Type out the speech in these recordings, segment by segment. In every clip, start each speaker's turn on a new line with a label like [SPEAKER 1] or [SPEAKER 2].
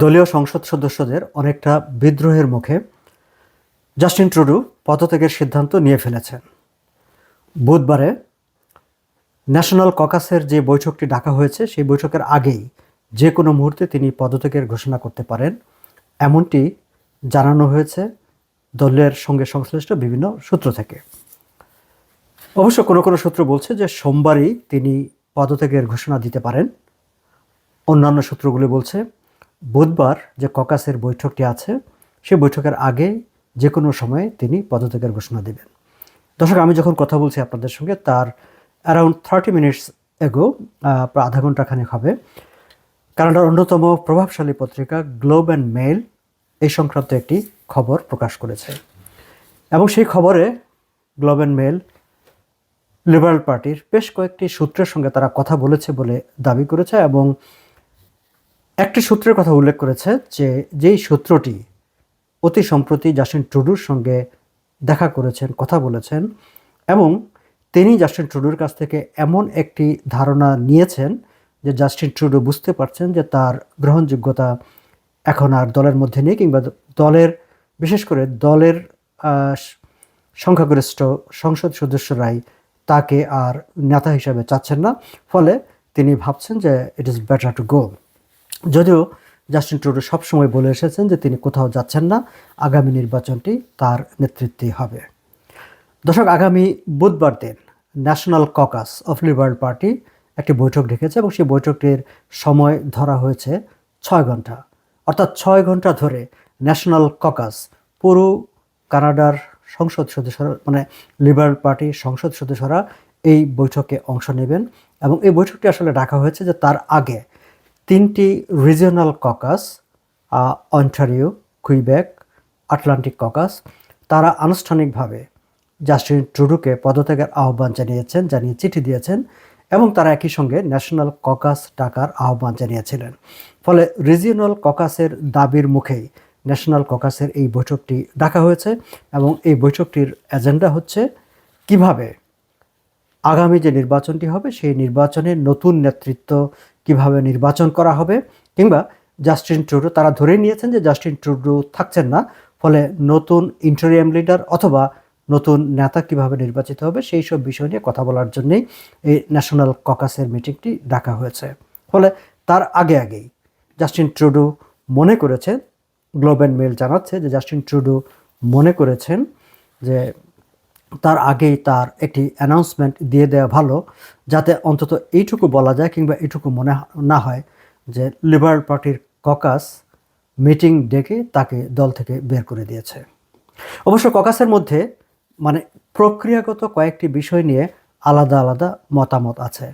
[SPEAKER 1] দলীয় সংসদ সদস্যদের অনেকটা বিদ্রোহের মুখে জাস্টিন ট্রুডু পদত্যাগের সিদ্ধান্ত নিয়ে ফেলেছেন। বুধবারে ন্যাশনাল ককাসের যে বৈঠকটি ডাকা হয়েছে, সেই বৈঠকের আগেই যে কোনো মুহূর্তে তিনি পদত্যাগের ঘোষণা করতে পারেন। এমনটি জানানো হয়েছে দলের সঙ্গে সংশ্লিষ্ট বিভিন্ন সূত্র থেকে। অবশ্য কোনো কোনো সূত্র বলছে যে সোমবারই তিনি পদত্যাগের ঘোষণা দিতে পারেন। অন্যান্য সূত্রগুলি বলছে বুধবার যে ককাসের বৈঠকটি আছে সেই বৈঠকের আগে যে কোনো সময়ে তিনি পদত্যাগের ঘোষণা দেবেন। দর্শক, আমি যখন কথা বলছি আপনাদের সঙ্গে, তার অ্যারাউন্ড থার্টি মিনিটস এগো প্রায় আধা ঘণ্টা খানেক হবে, কানাডার অন্যতম প্রভাবশালী পত্রিকা গ্লোব অ্যান্ড মেল এই সংক্রান্ত একটি খবর প্রকাশ করেছে। এবং সেই খবরে গ্লোব অ্যান্ড মেল লিবারেল পার্টির বেশ কয়েকটি সূত্রের সঙ্গে তারা কথা বলেছে বলে দাবি করেছে এবং একটি সূত্রের কথা উল্লেখ করেছে যে যেই সূত্রটি অতি সম্প্রতি জাস্টিন ট্রুডুর সঙ্গে দেখা করেছেন, কথা বলেছেন এবং তিনি জাস্টিন ট্রুডুর কাছ থেকে এমন একটি ধারণা নিয়েছেন যে জাস্টিন ট্রুডু বুঝতে পারছেন যে তার গ্রহণযোগ্যতা এখন আর দলের মধ্যে নেই কিংবা দলের, বিশেষ করে দলের সংখ্যাগরিষ্ঠ সংসদ সদস্যরাই তাকে আর নেতা হিসাবে চাচ্ছেন না। ফলে তিনি ভাবছেন যে it is better to go যদিও জাস্টিন ট্রুডো সবসময় বলে এসেছেন যে তিনি কোথাও যাচ্ছেন না, আগামী নির্বাচনটি তার নেতৃত্বে হবে। দর্শক, আগামী বুধবার দিন national caucus of Liberal Party একটি বৈঠক ডেকেছে এবং সেই বৈঠকটির সময় ধরা হয়েছে ছয় ঘণ্টা অর্থাৎ ছয় ঘণ্টা ধরে ন্যাশনাল ককাস পুরো কানাডার সংসদ সদস্যরা মানে লিবারেল পার্টির সংসদ সদস্যরা এই বৈঠকে অংশ নেবেন এবং এই বৈঠকটি আসলে ডাকা হয়েছে যে তার আগে তিনটি regional caucus Ontario Quebec Atlantic caucus তারা আনুষ্ঠানিকভাবে জাস্টিন ট্রুডুকে পদত্যাগের আহ্বান জানিয়েছেন, জানিয়ে চিঠি দিয়েছেন এবং তারা একই সঙ্গে ন্যাশনাল ককাস ডাকার আহ্বান জানিয়েছিলেন। ফলে রিজিওনাল ককাসের দাবির মুখেই ন্যাশনাল ককাসের এই বৈঠকটি ডাকা হয়েছে এবং এই বৈঠকটির এজেন্ডা হচ্ছে কীভাবে আগামী যে নির্বাচনটি হবে, সেই নির্বাচনে নতুন নেতৃত্ব কীভাবে নির্বাচন করা হবে কিংবা জাস্টিন ট্রুডো তারা ধরে নিয়েছেন যে জাস্টিন ট্রুডো থাকছেন না, ফলে নতুন ইন্টারিয়াম লিডার অথবা নতুন নেতা কীভাবে নির্বাচিত হবে, সেই সব বিষয় নিয়ে কথা বলার জন্যই এই ন্যাশনাল ককাসের মিটিংটি ডাকা হয়েছে। ফলে তার আগে আগেই জাস্টিন ট্রুডো মনে করেছেন গ্লোব অ্যান্ড মেল জানাচ্ছে যে জাস্টিন ট্রুডো মনে করেছেন যে তার আগেই তার একটি অ্যানাউন্সমেন্ট দিয়ে দেওয়া ভালো, যাতে অন্তত এইটুকু বলা যায় কিংবা এইটুকু মনে না হয় যে লিবারেল পার্টির ককাস মিটিং ডেকে তাকে দল থেকে বের করে দিয়েছে। অবশ্য ককাসের মধ্যে মানে প্রক্রিয়াগত কয়েকটি বিষয় নিয়ে আলাদা আলাদা মতামত আছে।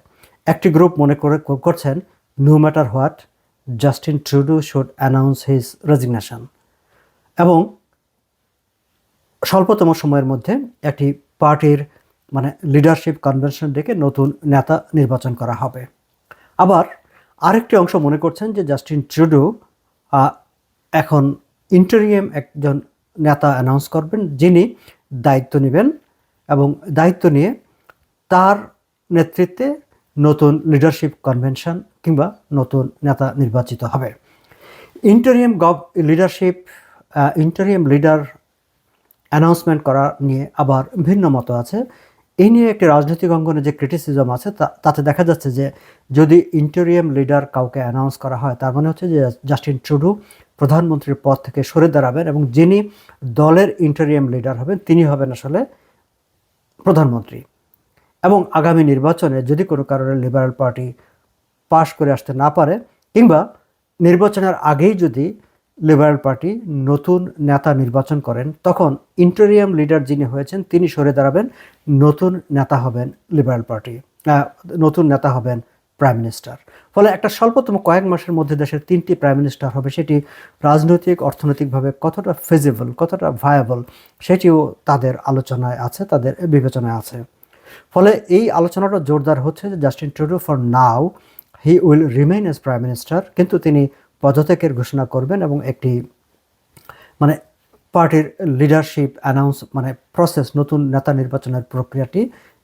[SPEAKER 1] একটি গ্রুপ মনে করে, করছেন no matter what Justin Trudeau should announce his resignation এবং স্বল্পতম সময়ের মধ্যে একটি পার্টির মানে লিডারশিপ কনভেনশন ডেকে নতুন নেতা নির্বাচন করা হবে। আবার আরেকটি অংশ মনে করছেন যে জাস্টিন ট্রুডো এখন ইন্টারিয়াম একজন নেতা অ্যানাউন্স করবেন, যিনি দায়িত্ব নেবেন এবং দায়িত্ব নিয়ে তার নেতৃত্বে নতুন লিডারশিপ কনভেনশন কিংবা নতুন নেতা নির্বাচিত হবে। Interim gov leadership interim leader announcement করা নিয়ে আবার ভিন্ন মত আছে। এই নিয়ে একটি রাজনৈতিক অঙ্গনে যে ক্রিটিসিজম আছে তাতে দেখা যাচ্ছে যে যদি ইন্টেরিয়াম লিডার কাউকে অ্যানাউন্স করা হয়, তার মানে হচ্ছে যে জাস্টিন ট্রুডু প্রধানমন্ত্রীর পদ থেকে সরে দাঁড়াবেন এবং যিনি দলের ইন্টেরিয়াম লিডার হবেন, তিনি হবেন আসলে প্রধানমন্ত্রী। এবং আগামী নির্বাচনে যদি কোনো কারণে লিবারেল পার্টি পাশ করে আসতে না পারে, কিংবা নির্বাচনের আগেই যদি লিবারেল পার্টি নতুন নেতা নির্বাচন করেন, তখন ইন্টেরিয়াম লিডার যিনি হয়েছেন, তিনি সরে দাঁড়াবেন, নতুন নেতা হবেন লিবারেল পার্টি নতুন নেতা হবেন প্রাইম মিনিস্টার ফলে একটা স্বল্পতম কয়েক মাসের মধ্যে দেশের তিনটি প্রাইম মিনিস্টার হবে, সেটি রাজনৈতিক, অর্থনৈতিকভাবে কতটা ফিজিবল কতটা ভায়াবল সেটিও তাদের আলোচনায় আছে, তাদের বিবেচনায় আছে। ফলে এই আলোচনাটা জোরদার হচ্ছে যে Justin Trudeau for now he will remain as prime minister কিন্তু তিনি পদত্যাগের ঘোষণা করবেন এবং একটি মানে পার্টির লিডারশিপ অ্যানাউন্স মানে প্রসেস নতুন নেতা নির্বাচনের প্রক্রিয়াটি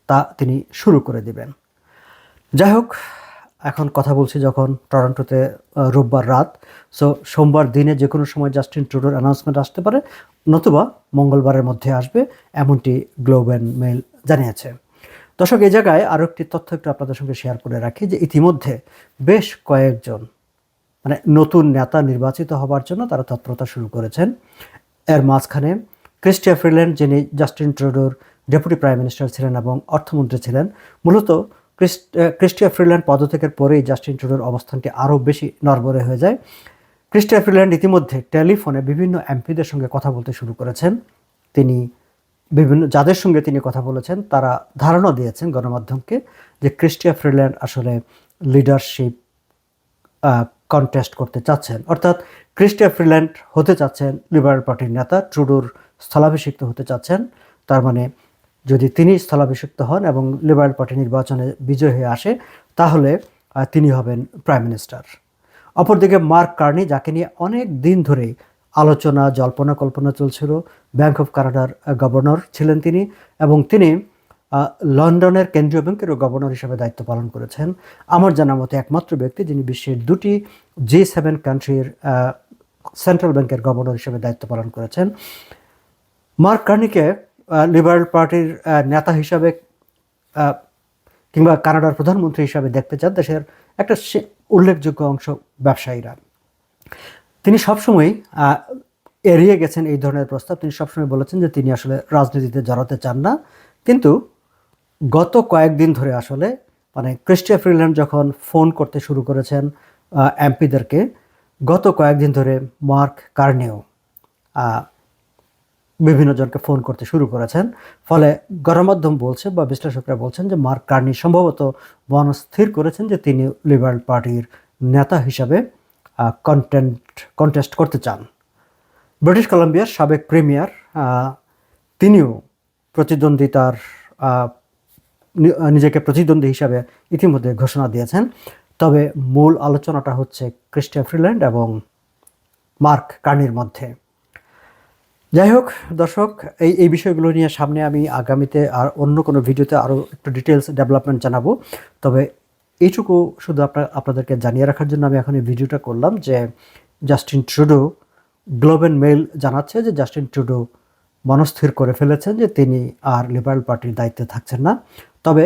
[SPEAKER 1] তা তিনি শুরু করে দিবেন। যাই হোক, এখন কথা বলছি যখন টরন্টোতে রোববার রাত। সো সোমবার দিনে যে কোনো সময় জাস্টিন ট্রুডোর অ্যানাউন্সমেন্ট আসতে পারে, নতুবা মঙ্গলবারের মধ্যে আসবে, এমনটি গ্লোব অ্যান্ড মেল জানিয়েছে। দর্শক এই জায়গায় আরও একটি তথ্য একটু আপনাদের সঙ্গে শেয়ার করে রাখি যে ইতিমধ্যে বেশ কয়েকজন মানে নতুন নেতা নির্বাচিত হবার জন্য তারা তৎপরতা শুরু করেছেন। এর মাঝখানে ক্রিস্টিয়া ফ্রিল্যান্ড, যিনি জাস্টিন ট্রুডোর ডেপুটি প্রাইম মিনিস্টার ছিলেন এবং অর্থমন্ত্রী ছিলেন, মূলত ক্রিস- ক্রিস্টিয়া ফ্রিল্যান্ড পদত্যাগের পরেই জাস্টিন ট্রুডোর অবস্থানটি আরও বেশি নড়বড়ে হয়ে যায়। ক্রিস্টিয়া ফ্রিল্যান্ড ইতিমধ্যে টেলিফোনে বিভিন্ন এমপিদের সঙ্গে কথা বলতে শুরু করেছেন। তিনি বিভিন্ন, যাদের সঙ্গে তিনি কথা বলেছেন, তারা ধারণা দিয়েছেন গণমাধ্যমকে যে ক্রিস্টিয়া ফ্রিল্যান্ড আসলে লিডারশিপ কন্টেস্ট করতে চাচ্ছেন। অর্থাৎ ক্রিস্টিয়া ফ্রিল্যান্ড হতে চাচ্ছেন, লিবারেল পার্টির নেতা ট্রুডোর স্থলাভিষিক্ত হতে চাচ্ছেন। তার মানে যদি তিনি স্থলাভিষিক্ত হন এবং লিবারেল পার্টি নির্বাচনে বিজয় হয়ে আসে, তাহলে তিনি হবেন প্রাইম মিনিস্টার। অপরদিকে মার্ক কার্নি, যাকে নিয়ে অনেক দিন ধরেই আলোচনা জল্পনা কল্পনা চলছিল, ব্যাংক অফ কানাডার গভর্নর ছিলেন তিনি এবং তিনি লন্ডনের কেন্দ্রীয় ব্যাংকেরও গভর্নর হিসেবে দায়িত্ব পালন করেছেন। আমার জানা মতে একমাত্র ব্যক্তি যিনি বিশ্বের দুটি জি সেভেন কান্ট্রির সেন্ট্রাল ব্যাংকের গভর্নর হিসেবে দায়িত্ব পালন করেছেন। মার্ক কার্নিকে লিবারেল পার্টির নেতা হিসাবে কিংবা কানাডার প্রধানমন্ত্রী হিসাবে দেখতে চান দেশের একটা উল্লেখযোগ্য অংশ ব্যবসায়ীরা। তিনি সবসময় এড়িয়ে গেছেন এই ধরনের প্রস্তাব। তিনি সবসময় বলেছেন যে তিনি আসলে রাজনীতিতে জড়াতে চান না। কিন্তু গত কয়েকদিন ধরে আসলে মানে ক্রিস্টিয়া ফ্রিল্যান্ড যখন ফোন করতে শুরু করেছেন এমপিদেরকে, গত কয়েকদিন ধরে মার্ক কার্নেও বিভিন্ন জনকে ফোন করতে শুরু করেছেন। ফলে গণমাধ্যম বলছে বা বিশ্লেষকরা বলছেন যে মার্ক কার্নি সম্ভবত মন স্থির করেছেন যে তিনি লিবারেল পার্টির নেতা হিসাবে কন্টেন্ট কন্টেস্ট করতে চান। ব্রিটিশ কলাম্বিয়ার সাবেক প্রিমিয়ার তিনিও প্রতিদ্বন্দ্বিতার নিজেকে প্রতিদ্বন্দ্বী হিসাবে ইতিমধ্যে ঘোষণা দিয়েছেন। তবে মূল আলোচনাটা হচ্ছে ক্রিস্টিয়া ফ্রিল্যান্ড এবং মার্ক কার্নির মধ্যে। যাই হোক, দর্শক, এই এই বিষয়গুলো নিয়ে সামনে আমি আগামীতে আর অন্য কোনো ভিডিওতে আরও একটু ডিটেলস ডেভেলপমেন্ট জানাব। তবে এইটুকু শুধু আপনার আপনাদেরকে জানিয়ে রাখার জন্য আমি এখন এই ভিডিওটা করলাম যে জাস্টিন ট্রুডো গ্লোবেল মেল জানাচ্ছে যে জাস্টিন ট্রুডো মনস্থির করে ফেলেছেন যে তিনি আর লিবারেল পার্টির দায়িত্বে থাকছেন না। তবে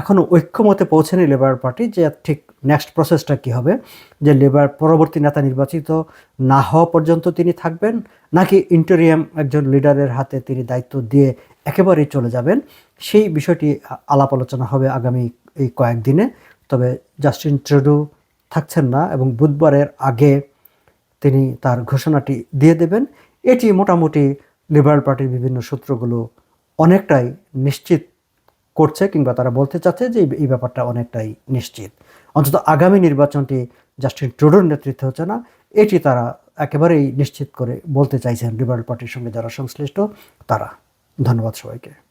[SPEAKER 1] এখনও ঐক্যমতে পৌঁছেনি লেবার পার্টি যে ঠিক নেক্সট প্রসেসটা কী হবে? যে লেবার পরবর্তী নেতা নির্বাচিত না হওয়া পর্যন্ত তিনি থাকবেন নাকি ইন্টেরিয়াম একজন লিডারের হাতে তিনি দায়িত্ব দিয়ে একেবারেই চলে যাবেন? সেই বিষয়টি আলাপ আলোচনা হবে আগামী এই কয়েকদিনে। তবে জাস্টিন ট্রুডো থাকছেন না এবং বুধবারের আগে তিনি তার ঘোষণাটি দিয়ে দেবেন। এটি মোটামুটি লিবারেল পার্টির বিভিন্ন সূত্রগুলো অনেকটাই নিশ্চিত করছে কিংবা তারা বলতে চাচ্ছে যে এই- ব্যাপারটা অনেকটাই নিশ্চিত। অন্তত আগামী নির্বাচনটি জাস্টিন ট্রুডোর নেতৃত্বে হচ্ছে না, এটি তারা একেবারেই নিশ্চিত করে বলতে চাইছেন লিবারেল পার্টির সঙ্গে যারা সংশ্লিষ্ট তারা। ধন্যবাদ সবাইকে।